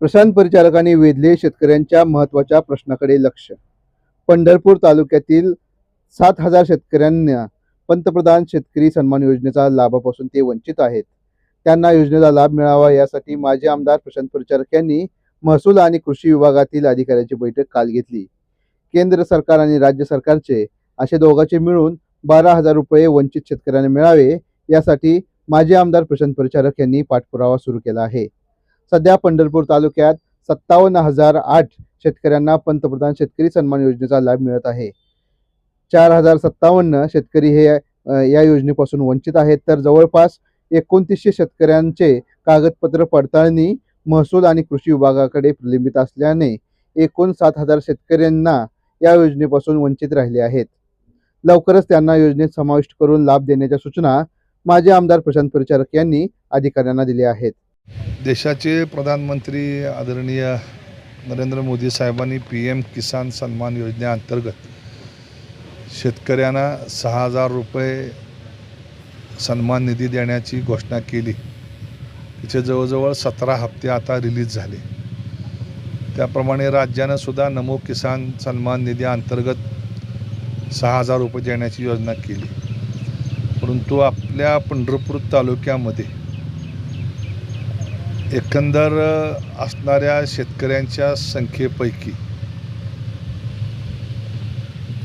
प्रशांत परिचारकांनी वेधले शेतकऱ्यांच्या महत्त्वाच्या प्रश्नाकडे लक्ष. पंढरपूर तालुक्यातील सात हजार शेतकऱ्यांना पंतप्रधान शेतकरी सन्मान योजनेचा लाभापासून ते वंचित आहेत. त्यांना योजनेचा लाभ मिळावा यासाठी माजी आमदार प्रशांत परिचारक यांनी महसूल आणि कृषी विभागातील अधिकाऱ्यांची बैठक काल घेतली. केंद्र सरकार आणि राज्य सरकारचे असे दोघांचे मिळून बारा हजार रुपये वंचित शेतकऱ्यांना मिळावे यासाठी माजी आमदार प्रशांत परिचारक यांनी पाठपुरावा सुरू केला आहे. सध्या पंढरपूर तालुक्यात सत्तावन्न हजार आठ शेतकऱ्यांना पंतप्रधान शेतकरी सन्मान योजनेचा लाभ मिळत आहे. चार हजार सत्तावन्न शेतकरी हे या योजनेपासून वंचित आहेत. तर जवळपास एकोणतीसशे शेतकऱ्यांचे कागदपत्र पडताळणी महसूल आणि कृषी विभागाकडे प्रलंबित असल्याने एकूण सात हजार शेतकऱ्यांना या योजनेपासून वंचित राहिले आहेत. लवकरच त्यांना योजनेत समाविष्ट करून लाभ देण्याच्या सूचना माजी आमदार प्रशांत परिचारक यांनी अधिकाऱ्यांना दिल्या आहेत. देशाचे प्रधानमंत्री आदरणीय नरेंद्र मोदी साहेबांनी पी एम किसान सन्मान योजनेअंतर्गत शेतकऱ्यांना सहा हजार रुपये सन्मान निधी देण्याची घोषणा केली. तिचे जवळजवळ सतरा हप्ते आता रिलीज झाले. त्याप्रमाणे राज्यानं सुद्धा नमो किसान सन्मान निधी अंतर्गत सहा हजार रुपये देण्याची योजना केली. परंतु आपल्या पंढरपूर तालुक्यामध्ये एकंदर असणाऱ्या शेतकऱ्यांच्या संख्येपैकी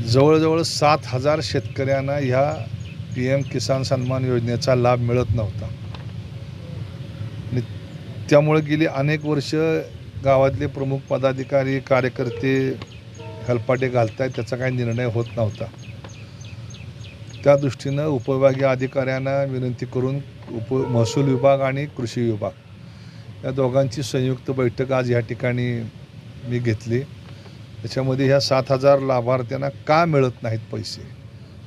जवळजवळ सात हजार शेतकऱ्यांना ह्या पी एम किसान सन्मान योजनेचा लाभ मिळत नव्हता. आणि त्यामुळे गेली अनेक वर्ष गावातले प्रमुख पदाधिकारी कार्यकर्ते खलपाटे घालतायत त्याचा काही निर्णय होत नव्हता. त्या दृष्टीनं उपविभागीय अधिकाऱ्यांना विनंती करून उप महसूल विभाग आणि कृषी विभाग या दोघांची संयुक्त बैठक आज या ठिकाणी मी घेतली. त्याच्यामध्ये ह्या सात हजार लाभार्थ्यांना का मिळत नाहीत पैसे?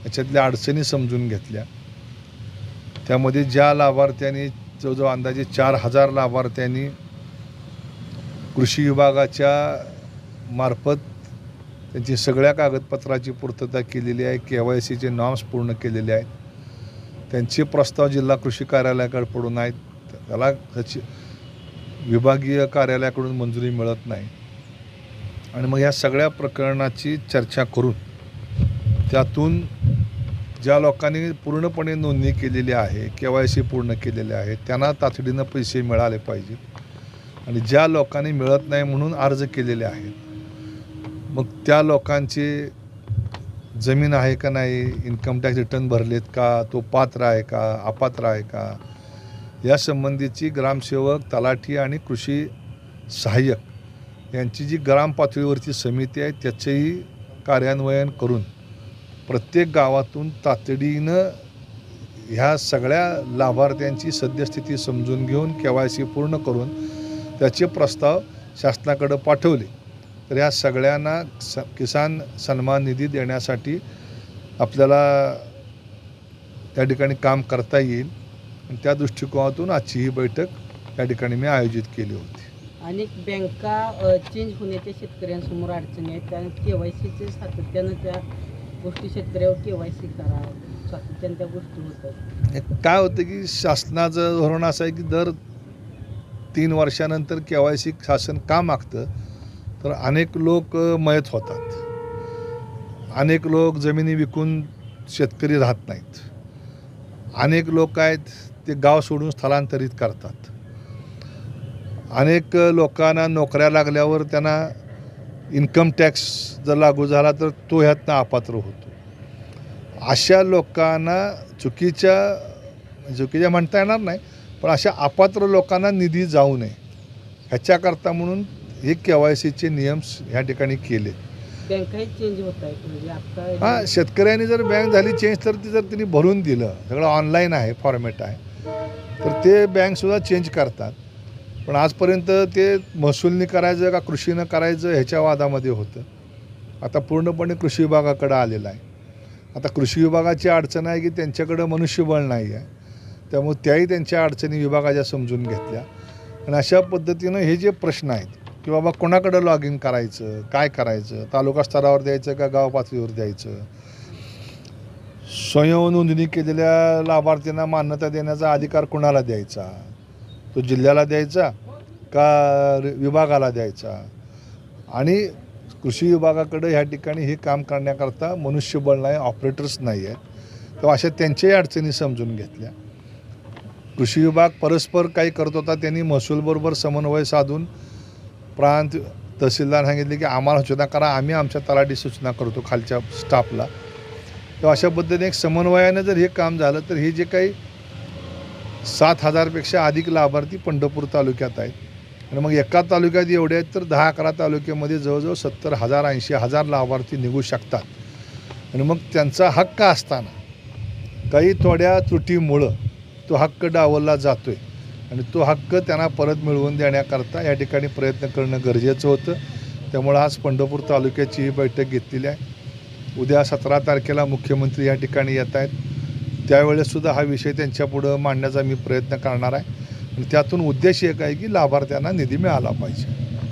याच्यातल्या अडचणी समजून घेतल्या. त्यामध्ये ज्या लाभार्थ्यांनी जवळजवळ अंदाजे चार हजार लाभार्थ्यांनी कृषी विभागाच्या मार्फत त्यांची सगळ्या कागदपत्राची पूर्तता केलेली आहे के वाय सीचे नॉर्म्स पूर्ण केलेले आहेत. त्यांचे प्रस्ताव जिल्हा कृषी कार्यालयाकडे पडून आहेत. त्याला त्याची विभागीय कार्यालयाकडून मंजुरी मिळत नाही. आणि मग ह्या सगळ्या प्रकरणाची चर्चा करून त्यातून ज्या लोकांनी पूर्णपणे नोंदणी केलेली आहे के वाय सी पूर्ण केलेले आहे त्यांना तातडीनं पैसे मिळाले पाहिजेत. आणि ज्या लोकांनी मिळत नाही म्हणून अर्ज केलेले आहेत मग त्या लोकांची जमीन आहे का नाही इन्कम टॅक्स रिटर्न भरलेत का तो पात्र आहे का अपात्र आहे का या संबंधीची ग्रामसेवक तलाठी आणि कृषी सहाय्यक यांची जी ग्राम पातळीवरची समिती आहे त्याचेही कार्यान्वयन करून प्रत्येक गावातून तातडीनं ह्या सगळ्या लाभार्थ्यांची सद्यस्थिती समजून घेऊन के वाय सी पूर्ण करून त्याचे प्रस्ताव शासनाकडं पाठवले. तर ह्या सगळ्यांना स किसान सन्मान निधी देण्यासाठी आपल्याला त्या ठिकाणी काम करता येईल. आणि त्या दृष्टिकोनातून आजची ही बैठक त्या ठिकाणी मी आयोजित केली होती. अनेक बँका चेंज होण्याच्या शेतकऱ्यांसमोर अडचणी आहेत. कारण के वाय सीचे सातत्यानं त्या गोष्टी शेतकऱ्यावर के वाय सी करा सातत्यानं त्या गोष्टी होतात काय होतं की शासनाचं धोरण असं आहे की दर तीन वर्षानंतर के वाय सी शासन का मागतं? तर अनेक लोक मयत होतात. अनेक लोक जमिनी विकून शेतकरी राहत नाहीत. अनेक लोक आहेत ते गाव सोडून स्थलांतरित करतात. अनेक लोकांना नोकऱ्या लागल्यावर त्यांना इन्कम टॅक्स जर लागू झाला तर तो ह्यातनं अपात्र होतो. अशा लोकांना चुकीच्या चुकीच्या म्हणता येणार नाही पण अशा अपात्र लोकांना निधी जाऊ नये. ह्याच्याकरता म्हणून हे के वाय सीचे नियम ह्या ठिकाणी केले. बँकाही चेंज होत आहेत म्हणजे आता हां शेतकऱ्यांनी जर बँक झाली चेंज तर ती जर त्यांनी भरून दिलं सगळं ऑनलाईन आहे फॉर्मॅट आहे तर ते बँकसुद्धा चेंज करतात. पण आजपर्यंत ते महसूलनी करायचं का कृषीनं करायचं ह्याच्या वादामध्ये होतं. आता पूर्णपणे कृषी विभागाकडं आलेलं आहे. आता कृषी विभागाची अडचण आहे की त्यांच्याकडं मनुष्यबळ नाही आहे. त्यामुळे त्याही त्यांच्या अडचणी विभागाच्या समजून घेतल्या. आणि अशा पद्धतीनं हे जे प्रश्न आहेत की बाबा कोणाकडं लॉग इन करायचं? काय करायचं? तालुका स्तरावर द्यायचं का गाव पातळीवर द्यायचं? स्वयं नोंदणी केलेल्या लाभार्थ्यांना मान्यता देण्याचा अधिकार कुणाला द्यायचा? तो जिल्ह्याला द्यायचा का विभागाला द्यायचा? आणि कृषी विभागाकडे ह्या ठिकाणी हे काम करण्याकरता मनुष्यबळ नाही ऑपरेटर्स नाही आहेत. तर अशा त्यांच्याही अडचणी समजून घेतल्या. कृषी विभाग परस्पर काही करत होता त्यांनी महसूलबरोबर समन्वय साधून प्रांत तहसीलदार सांगितले की आम्हाला सूचना करा आम्ही आमच्या तलाठी सूचना करतो खालच्या स्टाफला. तर अशा पद्धतीने एक समन्वयानं जर हे काम झालं तर हे जे काही सात हजारपेक्षा अधिक लाभार्थी पंढरपूर तालुक्यात आहेत. आणि मग एका तालुक्यात एवढे आहेत तर दहा अकरा तालुक्यामध्ये जवळजवळ सत्तर हजार ऐंशी हजार लाभार्थी निघू शकतात. आणि मग त्यांचा हक्क असताना काही थोड्या त्रुटीमुळं तो हक्क डावलला जातो आहे आणि तो हक्क त्यांना परत मिळवून देण्याकरता या ठिकाणी प्रयत्न करणं गरजेचं होतं. त्यामुळं आज पंढरपूर तालुक्याची ही बैठक घेतलेली आहे. उद्या सतरा तारखेला मुख्यमंत्री या ठिकाणी येत आहेत. त्यावेळेससुद्धा हा विषय त्यांच्यापुढं मांडण्याचा मी प्रयत्न करणार आहे. आणि त्यातून उद्देश एक आहे की लाभार्थ्यांना निधी मिळाला पाहिजे.